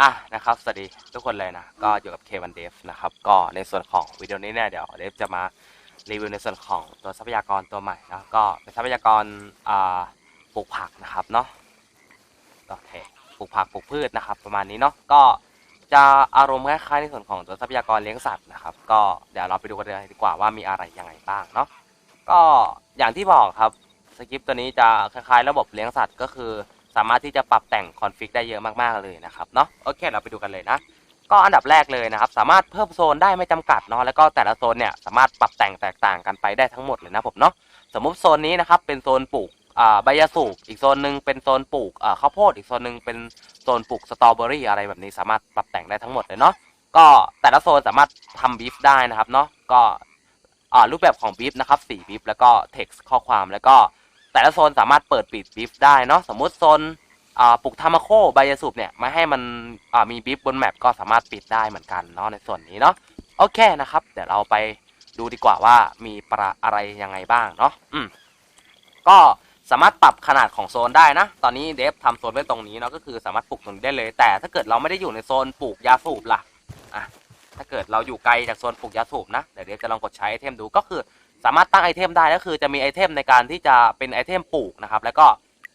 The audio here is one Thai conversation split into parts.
อะนะครับสวัสดีทุกคนเลยนะ ก็อยู่กับ K1 Dev นะครับ ก็ในส่วนของวิดีโอนี้เนี่ยเดี๋ยวเดฟจะมารีวิวในส่วนของตัวทรัพยากรตัวใหม่นะก็เป็นทรัพยากรอ่าปลูกผักนะครับเนาะโอเคปลูกผักปลูกพืชนะครับ ประมาณนี้เนาะก็จะอารมณ์คล้ายๆในส่วนของตัวทรัพยากรเลี้ยงสัตว์นะครับ ก็เดี๋ยวเราไปดูกันเลยดีกว่าว่ามีอะไรยังไงบ้างเนาะก็อย่างที่บอกครับสคริปตัวนี้จะคล้ายๆ ระบบเลี้ยงสัตว์ก็คือ สามารถที่จะปรับแต่งคอนฟิกได้เยอะมากๆเลยนะครับเนาะโอเคเราไปดูกันเลยนะ ก็อันดับแรกเลยนะครับ สามารถเพิ่มโซนได้ไม่จำกัดเนาะแล้วก็แต่ละโซนเนี่ยสามารถปรับแต่งแตกต่างกันไปได้ทั้งหมดเลยนะผมเนาะสมมุติโซนนี้นะครับเป็นโซนปลูกใบยาสูบอีกโซนหนึ่งเป็นโซนปลูกข้าวโพดอีกโซนหนึ่งเป็นโซนปลูกสตรอเบอรี่อะไรแบบนี้สามารถปรับแต่งได้ทั้งหมดเลยเนาะก็แต่ละโซนสามารถทำบีฟได้นะครับเนาะก็รูปแบบของบีฟนะครับสีบีฟแล้วก็เท็กซ์ข้อความแล้วก็ แต่ละโซนสามารถเปิดปิดบีฟได้เนาะสมมุติโซนปลูกทามาโคใบยาสูบเนี่ยไม่ให้มันมีบิฟบนแมปก็สามารถปิดได้เหมือนกันเนาะในส่วนนี้เนาะโอเคนะครับ เดี๋ยวเราไปดูดีกว่าว่ามีประอะไรยังไงบ้างเนาะอืมก็สามารถปรับขนาดของโซนได้นะ ตอนนี้เดฟทำโซนไว้ตรงนี้เนาะก็คือสามารถปลูกตรงนี้ได้เลย แต่ถ้าเกิดเราไม่ได้อยู่ในโซนปลูกยาสูบล่ะอะถ้าเกิดเราอยู่ไกลจากโซนปลูกยาสูบนะเดี๋ยวเดฟจะลองกดใช้ไอเทมดูก็คือ สามารถตั้งไอเทมได้ก็คือจะมีไอเทมในการที่จะเป็นไอเทมปลูกนะครับ แล้วก็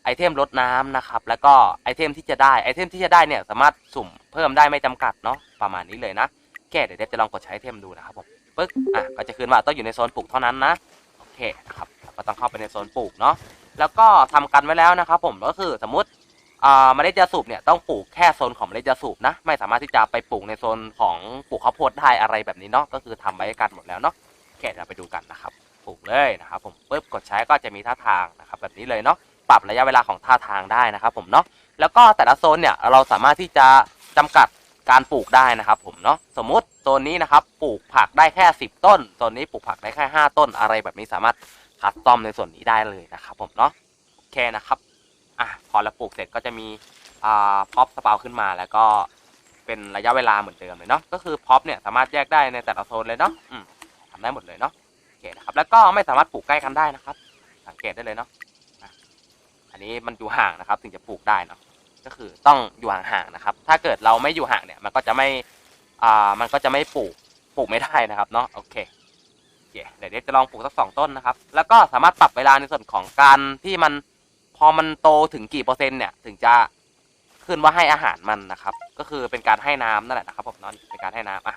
ไอเทมลดน้ำนะครับ แล้วก็ไอเทมที่จะได้ไอเทมที่จะได้เนี่ยสามารถสุ่มเพิ่มได้ไม่จำกัดเนาะประมาณนี้เลยนะแค่เดี๋ยวเดฟจะลองกดใช้ไอเทมดูนะครับผมปึ๊กอะก็จะขึ้นว่าต้องอยู่ในโซนปลูกเท่านั้นนะโอเคนะครับก็ต้องเข้าไปในโซนปลูกเนาะแล้วก็ทำกันไว้แล้วนะครับ ผมก็คือสมมติอ่าเมล็ดยาสูบเนี่ยต้องปลูกแค่โซนของเมล็ดยาสูบนะ ไม่สามารถที่จะไปปลูกในโซนของปลูกข้าวโพดได้อะไรแบบนี้เนาะก็คือทำไว้กันหมดแล้วเนาะ โอเคเดี๋ยวไปดูกันนะครับปลูกเลยนะครับผมปุ๊บกดใช้ก็จะมีท่าทางนะครับแบบนี้เลยเนาะปรับระยะเวลาของท่าทางได้นะครับผมเนาะแล้วก็แต่ละโซนเนี่ยเราสามารถที่จะจำกัดการปลูกได้นะครับผมเนาะสมมุติโซนนี้นะครับปลูกผักได้แค่ 10 ต้นโซนนี้ปลูกผักได้แค่ 5 ต้นอะไรแบบนี้สามารถคัสตอมในส่วนนี้ได้เลยนะครับผมเนาะโอเคนะครับอะพอเราปลูกเสร็จก็จะมีอ่าพ็อปสปาวขึ้นมาแล้วก็เป็นระยะเวลาเหมือนเดิมเลยเนาะก็คือพ็อปเนี่ยสามารถแยกได้ในแต่ละโซนเลยเนาะอืม ได้หมดเลยเนาะโอเคนะครับแล้วก็ไม่สามารถปลูกใกล้กันได้นะครับ สังเกตได้เลยเนาะอันนี้มันอยู่ห่างนะครับ ถึงจะปลูกได้เนาะก็คือต้องอยู่ห่างๆนะครับ ถ้าเกิดเราไม่อยู่ห่างเนี่ย มันก็จะไม่อ่ามันก็จะไม่ปลูกปลูกไม่ได้นะครับเนาะโอเคโอเคเดี๋ยวเดฟจะลองปลูกสักสองต้นนะครับ แล้วก็สามารถปรับเวลาในส่วนของการที่มันพอมันโตถึงกี่เปอร์เซ็นต์เนี่ยถึงจะขึ้นว่าให้อาหารมันนะครับ ก็คือเป็นการให้น้ำนั่นแหละนะครับผมเนาะเป็นการให้น้ำอะ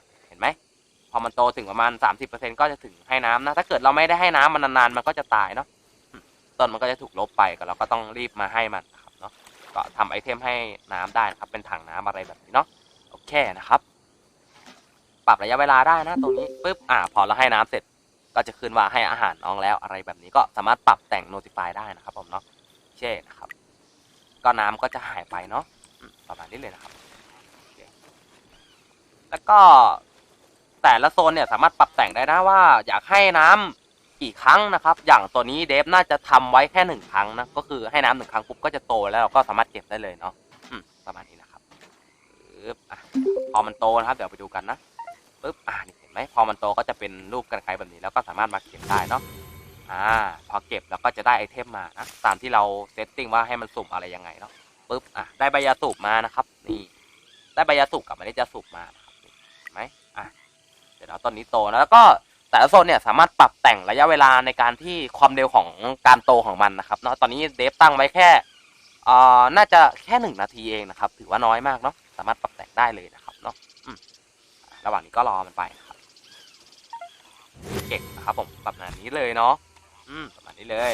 อมันโตถึงประมาณ 30%ก็จะถึงให้น้ำนะ ถ้าเกิดเราไม่ได้ให้น้ำมันนานๆ มันก็จะตายเนาะต้นมันก็จะถูกลบไปก็เราก็ต้องรีบมาให้มันนะครับเนาะก็ทำไอเทมให้น้ำได้นะครับ เป็นถังน้ำอะไรแบบนี้เนาะโอเคนะครับ ปรับระยะเวลาได้นะตรงนี้ปุ๊บอ่าพอเราให้น้ำเสร็จก็จะขึ้นว่าให้อาหารน้องแล้วอะไรแบบนี้ก็สามารถปรับแต่ง notify ได้นะครับผมเนาะโอเคนะครับ ก็น้ำก็จะหายไปเนาะประมาณนี้เลยนะครับ แล้วก็ แต่ละโซนเนี่ยสามารถปรับแต่งได้นะว่าอยากให้น้ำกี่ครั้งนะครับ อย่างตัวนี้เดฟน่าจะทำไว้แค่หนึ่งครั้งนะ ก็คือให้น้ำหนึ่งครั้งปุ๊บก็จะโตแล้วเราก็สามารถเก็บได้เลยเนาะประมาณนี้นะครับปึ๊บอพอมันโตนะครับเดี๋ยวไปดูกันนะปึ๊บอ่านี่เห็นไหมพอมันโตก็จะเป็นรูปกันไกลแบบนี้แล้วก็สามารถมาเก็บได้เนาะอ่าพอเก็บแล้วก็จะได้ไอเทมมานะตามที่เราเซตติ้งว่าให้มันสุ่มอะไรยังไงเนาะปึ๊บอะได้ใบยาสูบมานะครับ นี่ ได้ใบยาสูบกับเมล็ดยาสูบมานะครับเห็นไหมอะ เดี๋ยวเราต้นนี้โตนะแล้วก็แต่ละโซนเนี่ยสามารถปรับแต่งระยะเวลาในการที่ความเร็วของการโตของมันนะครับเนาะตอนนี้เดฟตั้งไว้แค่เอ่อน่าจะแค่หนึ่งนาทีเองนะครับ ถือว่าน้อยมากเนาะสามารถปรับแต่งได้เลยนะครับเนาะระหว่างนี้ก็รอมันไปนะครับเก่งนะครับผมประมาณนี้เลยเนาะอืมประมาณนี้เลย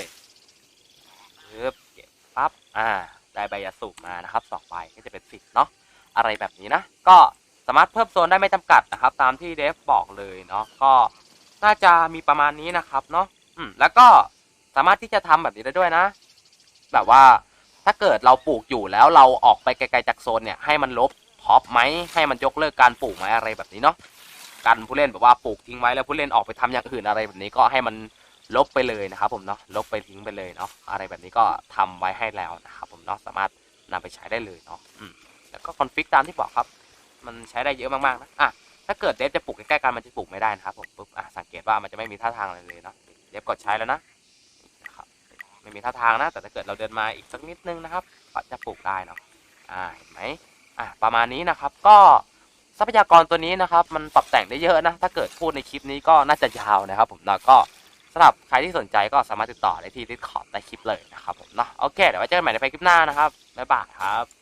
ปึ๊บเก็บปั๊บอ่า ได้ใบยาสูบมานะครับสองใบก็จะเป็นสิบเนาะอะไรแบบนี้นะ ก็ามารถเพิ่มโซนได้ไม่จำกัดนะครับ ตามที่เดฟบอกเลยเนาะก็น่าจะมีประมาณนี้นะครับเนาะอืมแล้วก็สามารถที่จะทำแบบนี้ได้ด้วยนะ แบบว่าถ้าเกิดเราปลูกอยู่แล้วเราออกไปไกลๆจากโซนเนี่ยให้มันลบพอปไหมให้มันยกเลิกการปลูกไหมอะไรแบบนี้เนาะกันผู้เล่นแบบว่าปลูกทิ้งไว้แล้วผู้เล่นออกไปทำอย่างอื่นอะไรแบบนี้ก็ให้มันลบไปเลยนะครับ ผมเนาะลบไปทิ้งไปเลยเนาะอะไรแบบนี้ก็ทำไว้ให้แล้วนะครับ ผมเนาะสามารถนำไปใช้ได้เลยเนาะแล้วก็คอนฟิกตามที่บอกครับ มันใช้ได้เยอะมากๆนะอะถ้าเกิดเดฟจะปลูกใกล้ๆกันมันจะปลูกไม่ได้นะครับผมปุ๊บอะสังเกตว่ามันจะไม่มีท่าทางอะไรเลยนะเดฟกดใช้แล้วนะนะครับไม่มีท่าทางนะ แต่ถ้าเกิดเราเดินมาอีกสักนิดนึงนะครับก็จะปลูกได้เนาะอ่าเห็นไหมอะประมาณนี้นะครับก็ทรัพยากรตัวนี้นะครับมันปรับแต่งได้เยอะนะถ้าเกิดพูดในคลิปนี้ก็น่าจะยาวนะครับ ผมแล้วก็สำหรับใครที่สนใจก็สามารถติดต่อได้ที่ดิสคอร์ดใต้คลิปเลยนะครับผมเนาะโอเคเดี๋ยวไว้เจอกันใหม่ในไฟคลิปหน้านะครับบ๊ายบายครับ